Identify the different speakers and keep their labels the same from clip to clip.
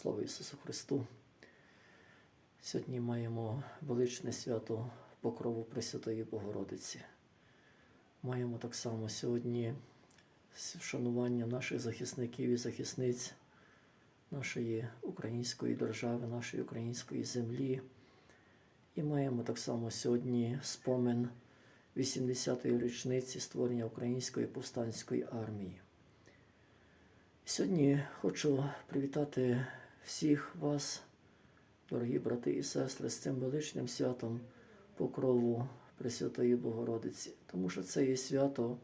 Speaker 1: Слава Ісусу Христу! Сьогодні маємо величне свято Покрову Пресвятої Богородиці. Маємо так само сьогодні вшанування наших захисників і захисниць нашої української держави, нашої української землі. І маємо так само сьогодні спомин 80-ї річниці створення Української повстанської армії. Сьогодні хочу привітати всіх вас, дорогі брати і сестри, з цим величним святом Покрову Пресвятої Богородиці, тому що це є свято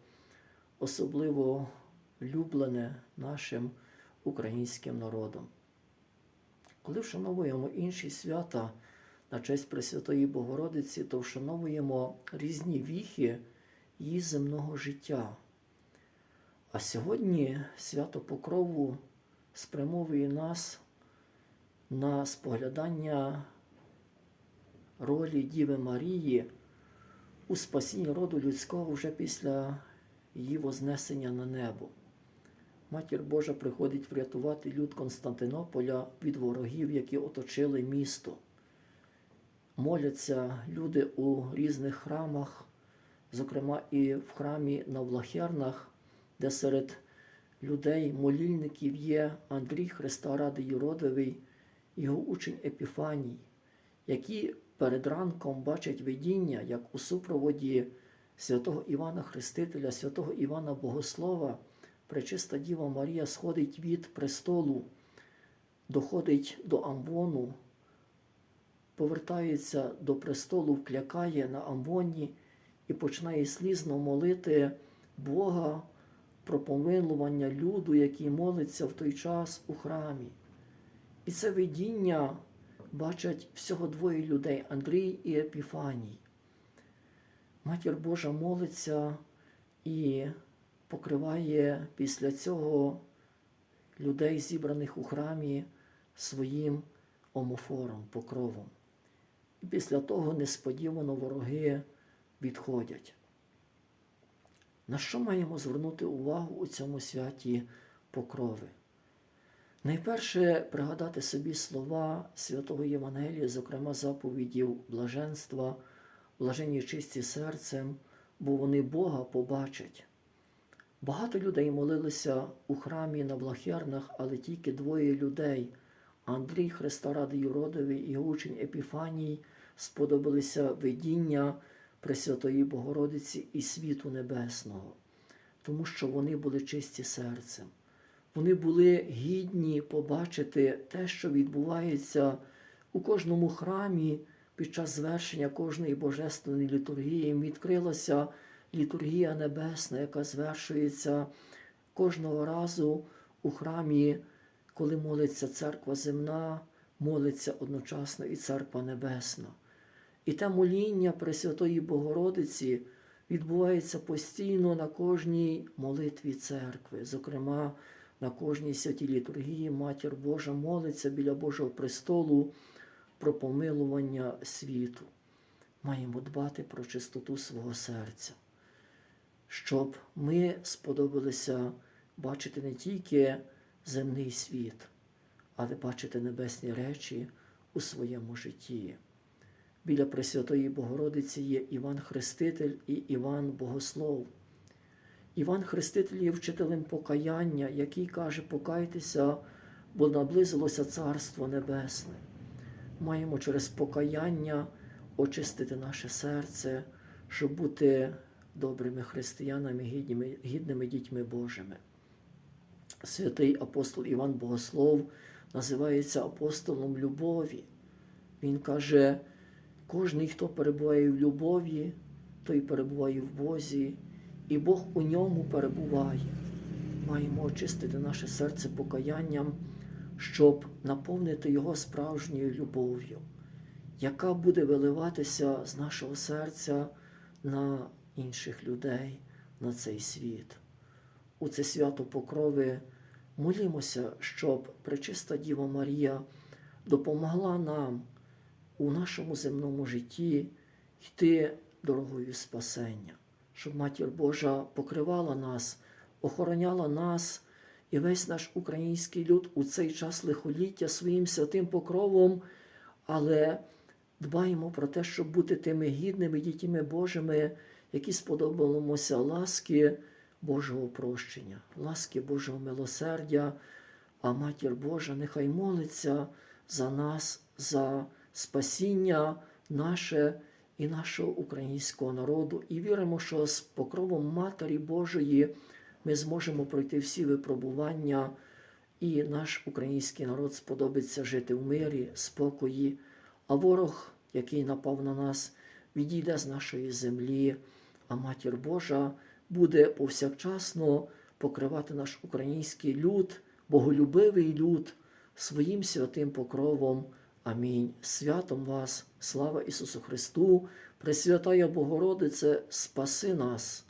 Speaker 1: особливо люблене нашим українським народом. Коли вшановуємо інші свята на честь Пресвятої Богородиці, то вшановуємо різні віхи її земного життя. А сьогодні свято Покрову спрямовує нас на споглядання ролі Діви Марії у спасінні роду людського вже після її вознесення на небо. Матір Божа приходить врятувати люд Константинополя від ворогів, які оточили місто. Моляться люди у різних храмах, зокрема і в храмі на Влахернах, де серед людей, молільників є Андрій Христа Ради Юродовий, його учень Епіфаній, які перед ранком бачать видіння, як у супроводі святого Івана Хрестителя, святого Івана Богослова, Пречиста Діва Марія сходить від престолу, доходить до амвону, повертається до престолу, вклякає на амвоні і починає слізно молити Бога про помилування люду, який молиться в той час у храмі. І це видіння бачать всього двоє людей Андрій і Епіфаній. Матір Божа молиться і покриває після цього людей, зібраних у храмі, своїм омофором, покровом. І після того несподівано вороги відходять. На що маємо звернути увагу у цьому святі покрови? Найперше пригадати собі слова святого Євангелія, зокрема заповідів блаженства, блаженні чисті серцем, бо вони Бога побачать. Багато людей молилися у храмі на Влахернах, але тільки двоє людей Андрій Христа Ради Юродовий і учень Епіфаній сподобалися видіння Пресвятої Богородиці і світу Небесного, тому що вони були чисті серцем. Вони були гідні побачити те, що відбувається у кожному храмі під час звершення кожної божественної літургії. Їм відкрилася літургія небесна, яка звершується кожного разу у храмі, коли молиться церква земна, молиться одночасно і церква небесна. І те моління Пресвятої Богородиці відбувається постійно на кожній молитві церкви, зокрема, на кожній святій літургії Матір Божа молиться біля Божого престолу про помилування світу. Маємо дбати про чистоту свого серця, щоб ми сподобалися бачити не тільки земний світ, але бачити небесні речі у своєму житті. Біля Пресвятої Богородиці є Іван Хреститель і Іван Богослов. Іван Хреститель є вчителем покаяння, який каже, покайтеся, бо наблизилося Царство Небесне. Маємо через покаяння очистити наше серце, щоб бути добрими християнами, гідними, гідними дітьми Божими. Святий апостол Іван Богослов називається апостолом любові. Він каже, кожний, хто перебуває в любові, той перебуває в Бозі, і Бог у ньому перебуває. Маємо очистити наше серце покаянням, щоб наповнити його справжньою любов'ю, яка буде виливатися з нашого серця на інших людей, на цей світ. У це свято покрови молімося, щоб пречиста Діва Марія допомогла нам у нашому земному житті йти дорогою спасення, щоб Матір Божа покривала нас, охороняла нас і весь наш український люд у цей час лихоліття своїм святим покровом, але дбаємо про те, щоб бути тими гідними дітьми Божими, які сподобалося ласки Божого прощення, ласки Божого милосердя, а Матір Божа нехай молиться за нас, за спасіння наше і нашого українського народу. І віримо, що з покровом Матері Божої ми зможемо пройти всі випробування, і наш український народ сподобиться жити в мирі, спокої, а ворог, який напав на нас, відійде з нашої землі, а Матір Божа буде повсякчасно покривати наш український люд, боголюбивий люд своїм святим покровом. Амінь. Святом вас, слава Ісусу Христу, Пресвятая Богородице, спаси нас.